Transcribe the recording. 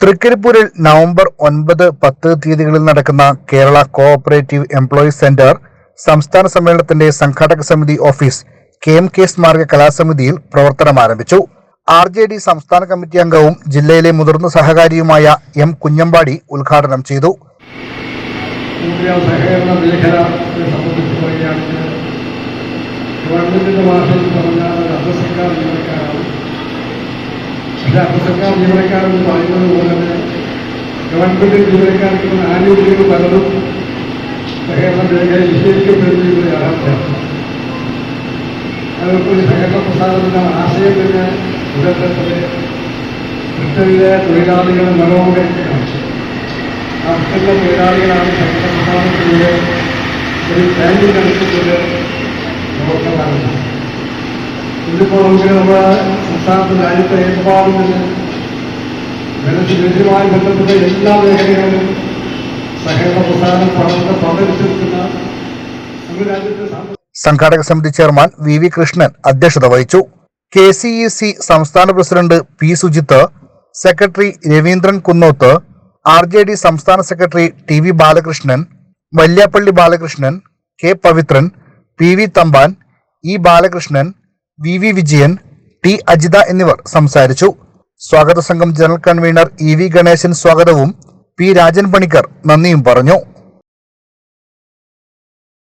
തൃക്കരിപ്പൂരിൽ November ഒൻപത് പത്ത് തീയതികളിൽ നടക്കുന്ന കേരള കോഓപ്പറേറ്റീവ് എംപ്ലോയീസ് സെന്റർ സംസ്ഥാന സമ്മേളനത്തിന്റെ സംഘാടക സമിതി ഓഫീസ് കെ എം കെ സ്മാരക കലാസമിതിയിൽ പ്രവർത്തനം ആരംഭിച്ചു. ആർ ജെ ഡി സംസ്ഥാന കമ്മിറ്റി അംഗവും ജില്ലയിലെ മുതിർന്ന സഹകാരിയുമായ എം കുഞ്ഞമ്പാടി ഉദ്ഘാടനം ചെയ്തു. സഹകരണ മേഖല പക്ഷേ അർദ്ധസർക്കാർ ജീവനക്കാരെന്ന് പറയുന്നത് പോലെ തന്നെ ഗവൺമെന്റ് ജീവനക്കാർക്ക് ആനുകൂല്യങ്ങൾ പലതും സഹകരണ മേഖലയിൽ നിഷേധിക്കപ്പെടുന്ന യാഥാർത്ഥ്യമാണ് അതൊക്കെ ഒരു സഹകരണ പ്രസ്ഥാനത്തിന്റെ ആശയം തന്നെ ഉദരത്തിലെ ബ്രിട്ടനിലെ തൊഴിലാളികളെ മനോഹരിക്കുകയാണ് അർത്ഥമുള്ള തൊഴിലാളികളാണ് സംഘടനത്തിലൂടെ ഒരു ബാങ്കിൽ നടത്തിക്കൊണ്ട് പ്രവർത്തനം ഇന്നിപ്പോൾ നമുക്ക് നമ്മുടെ സംസ്ഥാനത്ത് രാജ്യത്തെ ഏർപ്പാടും തന്നെ ജനത്തിനെതിരുമായി ബന്ധപ്പെട്ട എല്ലാ മേഖലകളിലും സഹകരണ പ്രസ്ഥാനം പടർന്ന് രാജ്യത്തെ സംഘാടക സമിതി ചെയർമാൻ വി വി കൃഷ്ണൻ അധ്യക്ഷത വഹിച്ചു. കെ സി ഇ സി സംസ്ഥാന president P Sujith secretary Raveendran Kunnoth R J D സംസ്ഥാന secretary T V Balakrishnan Valyappally Balakrishnan K Pavithran P V Thampan E Balakrishnan V V Vijayan T Ajitha എന്നിവർ സംസാരിച്ചു. സ്വാഗത സംഘം general convener E V Ganeshan സ്വാഗതവും P Rajan Panicker നന്ദിയും പറഞ്ഞു.